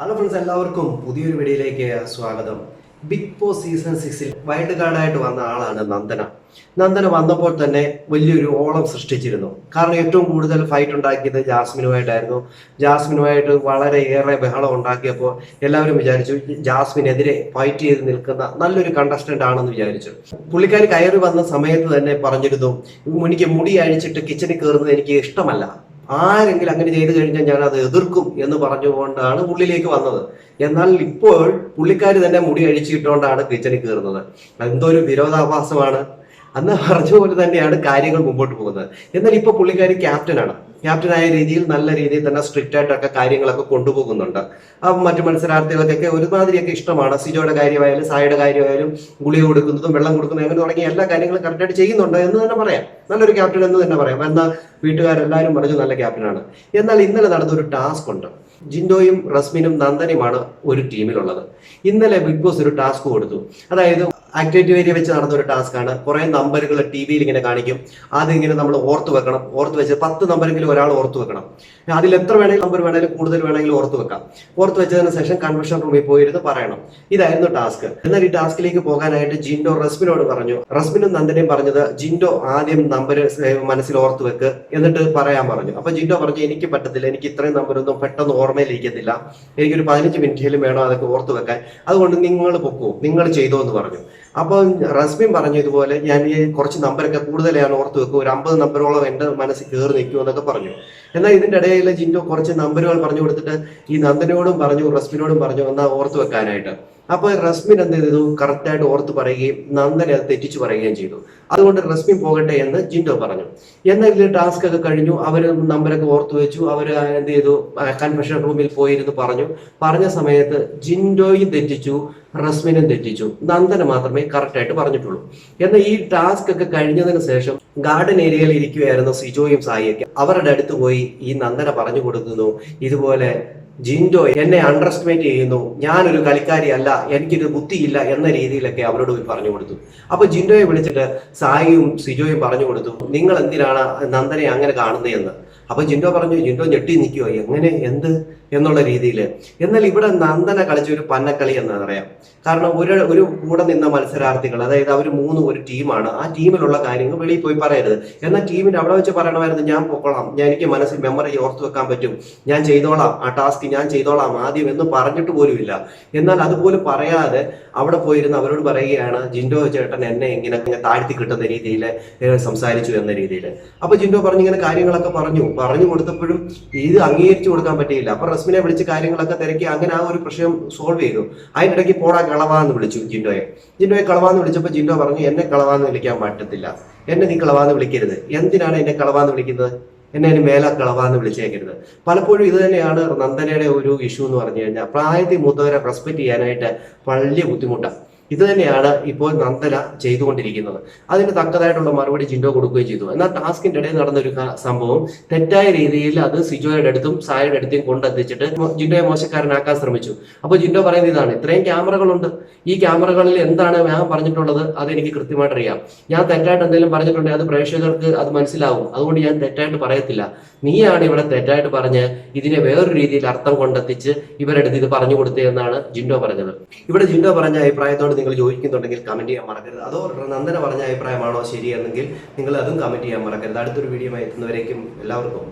Hello friends എല്ലാവർക്കും പുതിയൊരു വീഡിയോയിലേക്ക് സ്വാഗതം. ബിഗ് ബോസ് സീസൺ സിക്സിൽ വൈൽഡ് കാർഡായിട്ട് വന്ന ആളാണ് നന്ദന. നന്ദന വന്നപ്പോൾ തന്നെ വലിയൊരു ഓളം സൃഷ്ടിച്ചിരുന്നു. കാരണം ഏറ്റവും കൂടുതൽ ഫൈറ്റ് ഉണ്ടാക്കിയത് ജാസ്മിനുമായിട്ടായിരുന്നു. ജാസ്മിനുമായിട്ട് വളരെ ഏറെ ബഹളം ഉണ്ടാക്കിയപ്പോൾ എല്ലാവരും വിചാരിച്ചു ജാസ്മിനെതിരെ ഫൈറ്റ് ചെയ്ത് നിൽക്കുന്ന നല്ലൊരു കണ്ടസ്റ്റന്റ് ആണെന്ന് വിചാരിച്ചു. പുള്ളിക്കാരി കയറി വന്ന സമയത്ത് തന്നെ പറഞ്ഞിരുന്നു എനിക്ക് മുടി അഴിച്ചിട്ട് കിച്ചണിൽ കയറുന്നത് എനിക്ക് ഇഷ്ടമല്ല. ആരെങ്കിലും അങ്ങനെ ചെയ്തു കഴിഞ്ഞാൽ ഞാൻ അത് എതിർക്കും എന്ന് പറഞ്ഞുകൊണ്ടാണ് പുള്ളിയിലേക്ക് വന്നത്. എന്നാൽ ഇപ്പോൾ പുള്ളിക്കാർ തന്നെ മുടി അഴിച്ചിട്ടുകൊണ്ടാണ് കിച്ചണിൽ കയറുന്നത്. എന്തോ ഒരു വിരോധാഭാസമാണ്. അന്ന് പറഞ്ഞ പോലെ തന്നെയാണ് കാര്യങ്ങൾ മുമ്പോട്ട് പോകുന്നത്. എന്നാൽ ഇപ്പൊ പുള്ളിക്കാരി ക്യാപ്റ്റനാണ് ക്യാപ്റ്റനായ രീതിയിൽ നല്ല രീതിയിൽ തന്നെ സ്ട്രിക്റ്റ് ആയിട്ടൊക്കെ കാര്യങ്ങളൊക്കെ കൊണ്ടുപോകുന്നുണ്ട്. മറ്റു മത്സരാർത്ഥികൾക്കൊക്കെ ഒരുമാതിരിയൊക്കെ ഇഷ്ടമാണ്. സിജോയുടെ കാര്യമായാലും സായുടെ കാര്യമായാലും ഗുളിക കൊടുക്കുന്നതും വെള്ളം കൊടുക്കുന്നതും അങ്ങനെ തുടങ്ങി എല്ലാ കാര്യങ്ങളും കറക്റ്റായിട്ട് ചെയ്യുന്നുണ്ട് എന്ന് തന്നെ പറയാം. നല്ലൊരു ക്യാപ്റ്റൻ എന്ന് തന്നെ പറയാം. എന്നാൽ വീട്ടുകാരെല്ലാവരും പറഞ്ഞു നല്ല ക്യാപ്റ്റനാണ് എന്നാൽ ഇന്നലെ നടന്ന ഒരു ടാസ്ക് ഉണ്ട്. ജിൻഡോയും റസ്മിനും നന്ദനുമാണ് ഒരു ടീമിലുള്ളത് ഇന്നലെ ബിഗ് ബോസ് ഒരു ടാസ്ക് കൊടുത്തു. അതായത് ആക്ടിവിറ്റി വെച്ച് നടന്ന ഒരു ടാസ്ക് ആണ്. കുറെ നമ്പറുകൾ ടി വിയിൽ ഇങ്ങനെ കാണിക്കും. ആദ്യം നമ്മൾ ഓർത്ത് വെക്കണം. ഓർത്ത് വെച്ച് പത്ത് നമ്പറെങ്കിലും ഒരാൾ ഓർത്ത് വെക്കണം. അതിൽ എത്ര വേണമെങ്കിലും നമ്പർ വേണമെങ്കിലും കൂടുതൽ വേണമെങ്കിലും ഓർത്ത് വെക്കാം. ഓർത്ത് വെച്ചതിന് ശേഷം കൺവെൻഷൻ റൂമിൽ പോയിരുന്ന് പറയണം. ഇതായിരുന്നു ടാസ്ക് എന്നാൽ ഈ ടാസ്കിലേക്ക് പോകാനായിട്ട് ജിൻഡോ റസ്മിനോട് പറഞ്ഞു. റസ്മിനും നന്ദനയും പറഞ്ഞത് ജിൻഡോ ആദ്യം നമ്പർ മനസ്സിൽ ഓർത്ത് വെക്ക്. എന്നിട്ട് പറയാൻ പറഞ്ഞു. അപ്പൊ ജിൻഡോ പറഞ്ഞു എനിക്ക് പറ്റത്തില്ല. എനിക്ക് ഇത്രയും നമ്പറൊന്നും പെട്ടെന്ന് ഓർമ്മയിലിരിക്കത്തില്ല എനിക്കൊരു പതിനഞ്ച് മിനിറ്റിലും വേണം അതൊക്കെ ഓർത്ത് വെക്കാൻ. അതുകൊണ്ട് നിങ്ങൾ പൊക്കോ. നിങ്ങൾ ചെയ്തോ എന്ന് പറഞ്ഞു. അപ്പോൾ റസ്മിൻ പറഞ്ഞു ഇതുപോലെ ഞാൻ ഈ കുറച്ച് നമ്പറൊക്കെ ഞാൻ ഓർത്ത് വെക്കും ഒരു അമ്പത് നമ്പറോളം എന്റെ മനസ്സിൽ കയറി നിൽക്കും എന്നൊക്കെ പറഞ്ഞു. എന്നാൽ ഇതിന്റെ ഇടയിൽ ജിൻഡോ കുറച്ച് നമ്പറുകൾ പറഞ്ഞു കൊടുത്തിട്ട് ഈ നന്ദനോടും പറഞ്ഞു റസ്മിനോടും പറഞ്ഞു എന്നാ ഓർത്ത് വെക്കാനായിട്ട്. അപ്പോൾ റസ്മിൻ എന്ത് ചെയ്തു? കറക്റ്റായിട്ട് ഓർത്ത് പറയുകയും നന്ദനെ അത് തെറ്റിച്ചു പറയുകയും ചെയ്തു. അതുകൊണ്ട് റസ്മിൻ പോകട്ടെ എന്ന് ജിൻഡോ പറഞ്ഞു. എന്നാൽ ടാസ്ക് ഒക്കെ കഴിഞ്ഞു. അവർ നമ്പരൊക്കെ ഓർത്ത് വെച്ചു. അവർ എന്ത് ചെയ്തു? കൺവെൻഷൻ റൂമിൽ പോയിരുന്നു പറഞ്ഞു. പറഞ്ഞ സമയത്ത് ജിൻഡോയും തെറ്റിച്ചു റസ്മിനും തെറ്റിച്ചു. നന്ദന മാത്രമേ കറക്റ്റായിട്ട് പറഞ്ഞിട്ടുള്ളൂ. എന്നാൽ ഈ ടാസ്ക് ഒക്കെ കഴിഞ്ഞതിന് ശേഷം ഗാർഡൻ ഏരിയയിൽ ഇരിക്കുകയായിരുന്നു സിജോയും സായിയൊക്കെ. അവരുടെ അടുത്ത് പോയി ഈ നന്ദന പറഞ്ഞു കൊടുക്കുന്നു. ഇതുപോലെ ജിൻഡോ എന്നെ അണ്ടർ എസ്റ്റിമേറ്റ് ചെയ്യുന്നു. ഞാനൊരു കളിക്കാരിയല്ല എനിക്കൊരു ബുദ്ധിയില്ല എന്ന രീതിയിലൊക്കെ അവരോട് പറഞ്ഞു കൊടുത്തു. അപ്പൊ ജിൻഡോയെ വിളിച്ചിട്ട് സായിയും സിജോയും പറഞ്ഞു കൊടുത്തു നിങ്ങൾ എന്തിനാണ് നന്ദനെ അങ്ങനെ കാണുന്നതെന്ന്? അപ്പൊ ജിൻഡോ പറഞ്ഞു ജിൻഡോ ഞെട്ടി നിൽക്കുവോ എങ്ങനെ? എന്ത്? എന്നുള്ള രീതിയിൽ എന്നാൽ ഇവിടെ നന്ദന കളിച്ച ഒരു പന്നക്കളി എന്ന് പറയാം കാരണം ഒരു ഒരു കൂടെ നിന്ന മത്സരാർത്ഥികൾ അതായത് അവർ മൂന്ന് ഒരു ടീമാണ് ആ ടീമിലുള്ള കാര്യങ്ങൾ വെളിയിൽ പോയി പറയരുത്. എന്നാൽ ടീമിന്റെ അവിടെ വെച്ച് പറയണമായിരുന്നു ഞാൻ പൊക്കോളാം. ഞാൻ എനിക്ക് മനസ്സിൽ മെമ്മറി ഓർത്തു വെക്കാൻ പറ്റും. ഞാൻ ചെയ്തോളാം. ആ ടാസ്ക് ഞാൻ ചെയ്തോളാം ആദ്യം എന്ന് പറഞ്ഞിട്ട് പോലുമില്ല എന്നാൽ അതുപോലെ പറയാതെ അവിടെ പോയിരുന്ന് അവരോട് പറയുകയാണ് ജിൻഡോ ചേട്ടൻ എന്നെ ഇങ്ങനെ താഴ്ത്തി കിട്ടുന്ന രീതിയിൽ സംസാരിച്ചു എന്ന രീതിയിൽ അപ്പൊ ജിൻഡോ പറഞ്ഞു ഇങ്ങനെ കാര്യങ്ങളൊക്കെ പറഞ്ഞു. പറഞ്ഞു കൊടുത്തപ്പോഴും ഇത് അംഗീകരിച്ചു കൊടുക്കാൻ പറ്റിയില്ല. അപ്പൊ റസ്മിനെ വിളിച്ച് കാര്യങ്ങളൊക്കെ തിരക്കി അങ്ങനെ ആ ഒരു പ്രശ്നം സോൾവ് ചെയ്തു. അതിനിടയ്ക്ക് പോടാ കളവാന്ന് വിളിച്ചു ജിൻഡോയെ. ജിൻഡോയെ കളവാന്ന് വിളിച്ചപ്പോൾ ജിൻഡോ പറഞ്ഞു എന്നെ കളവാന്ന് വിളിക്കാൻ പറ്റത്തില്ല. എന്നെ നീ കളവാന്ന് വിളിക്കരുത്. എന്തിനാണ് എന്നെ കളവാന്ന് വിളിക്കുന്നത്? എന്നെ അതിന് മേല കളവാന്ന് വിളിച്ചേക്കരുത്. പലപ്പോഴും ഇത് തന്നെയാണ് നന്ദനയുടെ ഒരു ഇഷ്യൂ എന്ന് പറഞ്ഞു കഴിഞ്ഞാൽ പ്രായത്തിൽ മൂത്തവരെ റെസ്പെക്ട് ചെയ്യാനായിട്ട് വലിയ ബുദ്ധിമുട്ടാണ് ഇത് തന്നെയാണ് ഇപ്പോൾ നന്ദന ചെയ്തുകൊണ്ടിരിക്കുന്നത്. അതിന് തക്കതായിട്ടുള്ള മറുപടി ജിൻഡോ കൊടുക്കുകയും ചെയ്തു. എന്നാൽ ടാസ്കിന്റെ ഇടയിൽ നടന്ന ഒരു സംഭവം തെറ്റായ രീതിയിൽ അത് സിജോയുടെ അടുത്തും സായയുടെ അടുത്തും കൊണ്ടെത്തിച്ചിട്ട് ജിൻഡോയെ മോശക്കാരനാക്കാൻ ശ്രമിച്ചു. അപ്പോൾ ജിൻഡോ പറയുന്നത് ഇതാണ് ഇത്രയും ക്യാമറകളുണ്ട്. ഈ ക്യാമറകളിൽ എന്താണ് ഞാൻ പറഞ്ഞിട്ടുള്ളത് അത് എനിക്ക് കൃത്യമായിട്ട് അറിയാം. ഞാൻ തെറ്റായിട്ട് എന്തെങ്കിലും പറഞ്ഞിട്ടുണ്ടെങ്കിൽ അത് പ്രേക്ഷകർക്ക് അത് മനസ്സിലാവും. അതുകൊണ്ട് ഞാൻ തെറ്റായിട്ട് പറയത്തില്ല. നീയാണ് ഇവിടെ തെറ്റായിട്ട് പറഞ്ഞ് ഇതിനെ വേറൊരു രീതിയിൽ അർത്ഥം കൊണ്ടെത്തിച്ച് ഇവരെടുത്ത് ഇത് പറഞ്ഞു കൊടുത്തേ എന്നാണ് ജിൻഡോ പറഞ്ഞത്. ഇവിടെ ജിൻഡോ പറഞ്ഞ അഭിപ്രായത്തോട് നിങ്ങൾ യോജിക്കുന്നുണ്ടെങ്കിൽ കമന്റ് ചെയ്യാൻ മറക്കരുത് അതോ നന്ദന പറഞ്ഞ അഭിപ്രായമാണോ ശരിയെന്നെങ്കിൽ നിങ്ങൾ അതും കമന്റ് ചെയ്യാൻ മറക്കരുത് അടുത്തൊരു വീഡിയോ എത്തുന്നവരേക്കും എല്ലാവർക്കും.